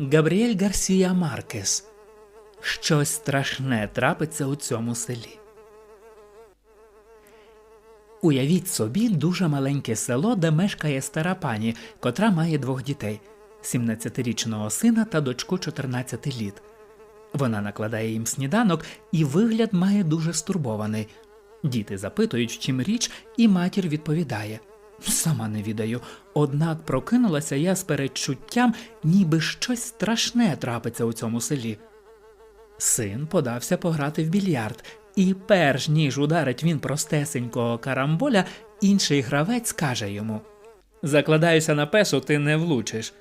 Габріель Гарсія Маркес. Щось страшне трапиться у цьому селі. Уявіть собі дуже маленьке село, де мешкає стара пані, котра має двох дітей 17-річного сина та дочку 14 літ. Вона накладає їм сніданок, і вигляд має дуже стурбований. Діти запитують, в чим річ, і матір відповідає: Сама не відаю. Однак прокинулася я з передчуттям, ніби щось страшне трапиться у цьому селі. Син подався пограти в більярд, і перш ніж ударить він простесенького карамболя, інший гравець каже йому Закладаюся на песу, ти не влучиш.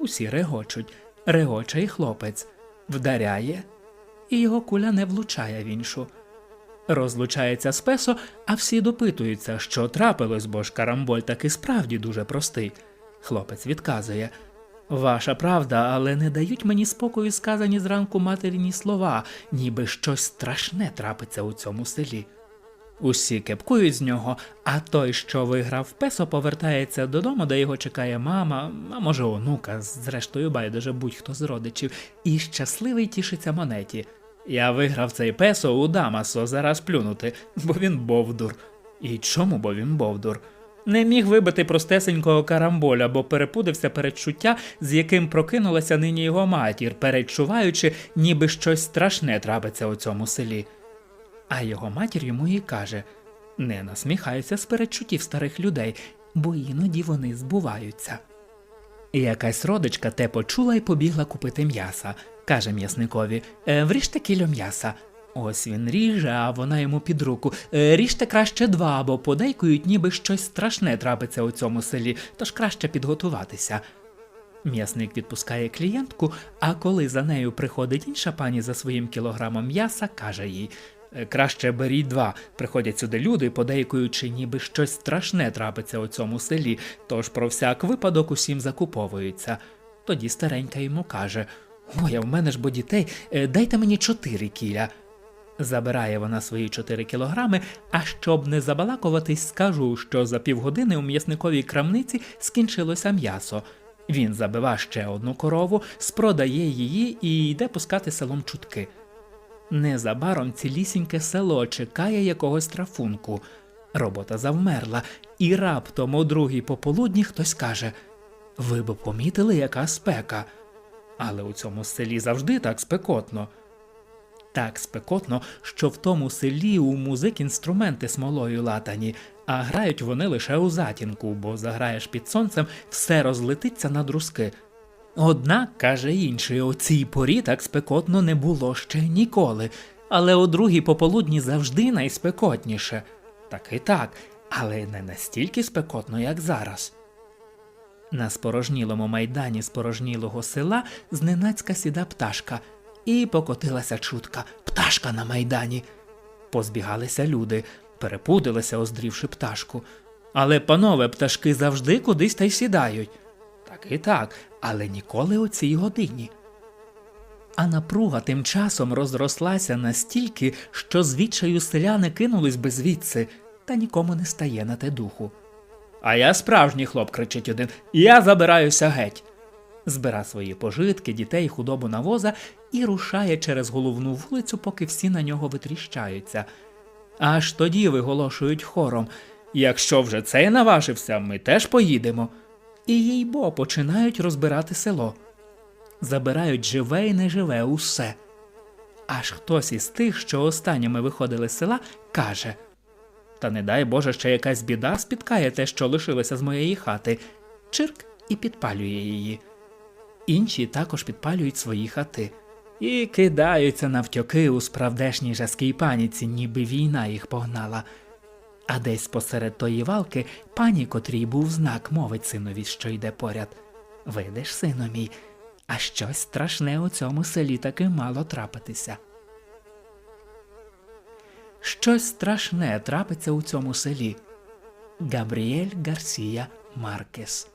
Усі регочуть, регоче й хлопець, вдаряє, і його куля не влучає в іншу. Розлучається з песо, а всі допитуються, що трапилось, бо ж карамболь таки справді дуже простий. Хлопець відказує Ваша правда, але не дають мені спокою сказані зранку материні слова, ніби щось страшне трапиться у цьому селі. Усі кепкують з нього, а той, що виграв песо, повертається додому, де його чекає мама, а може онука, зрештою байдуже будь-хто з родичів, і щасливий тішиться монеті. Я виграв цей песо у Дамасо зараз плюнути, бо він бовдур. І чому бо він бовдур? Не міг вибити простесенького карамболя, бо перепудився передчуття, з яким прокинулася нині його матір, передчуваючи, ніби щось страшне трапиться у цьому селі. А його матір йому і каже не насміхайся з передчуттів старих людей, бо іноді вони збуваються. Якась родичка те почула і побігла купити м'яса. Каже м'ясникові «Е, Вріжте кілю м'яса. Ось він ріже, а вона йому під руку. «Е, Ріжте краще два, бо подейкують, ніби щось страшне трапиться у цьому селі, тож краще підготуватися. М'ясник відпускає клієнтку, а коли за нею приходить інша пані за своїм кілограмом м'яса, каже їй «Е, Краще беріть два. Приходять сюди люди, подейкуючи, ніби щось страшне трапиться у цьому селі, тож про всяк випадок усім закуповуються. Тоді старенька йому каже Ой, а в мене ж бо дітей, е, дайте мені чотири кіля. Забирає вона свої 4 кілограми, а щоб не забалакуватись, скажу, що за півгодини у м'ясниковій крамниці скінчилося м'ясо. Він забива ще одну корову, спродає її і йде пускати селом чутки. Незабаром цілісіньке село чекає якогось трафунку. Робота завмерла, і раптом у другій пополудні хтось каже Ви б помітили, яка спека. Але у цьому селі завжди так спекотно. Так спекотно, що в тому селі у музик інструменти смолою латані, а грають вони лише у затінку, бо заграєш під сонцем, все розлетиться на друзки. Однак, каже інший, у цій порі так спекотно не було ще ніколи, але у другій пополудні завжди найспекотніше. Так і так, але не настільки спекотно, як зараз. На спорожнілому майдані спорожнілого села зненацька сіда пташка, і покотилася чутка пташка на майдані. Позбігалися люди, перепудилися, оздрівши пташку. Але, панове, пташки завжди кудись та й сідають. Так і так, але ніколи о цій годині. А напруга тим часом розрослася настільки, що звідчаю селяни кинулись би звідси, та нікому не стає на те духу. А я справжній хлоп, кричить один, я забираюся геть. Збира свої пожитки, дітей, худобу на воза і рушає через головну вулицю, поки всі на нього витріщаються. Аж тоді виголошують хором якщо вже цей наважився, ми теж поїдемо. І їй бо починають розбирати село. Забирають живе і неживе усе. Аж хтось із тих, що останніми виходили з села, каже Та не дай Боже, ще якась біда спіткає те, що лишилося з моєї хати. Чирк і підпалює її. Інші також підпалюють свої хати і кидаються навтьоки у справдешній жаскій паніці, ніби війна їх погнала. А десь посеред тої валки пані, котрій був знак, мовить синові, що йде поряд. Видиш, сину мій, а щось страшне у цьому селі таки мало трапитися. Щось страшне трапиться у цьому селі. Габріель Гарсія Маркес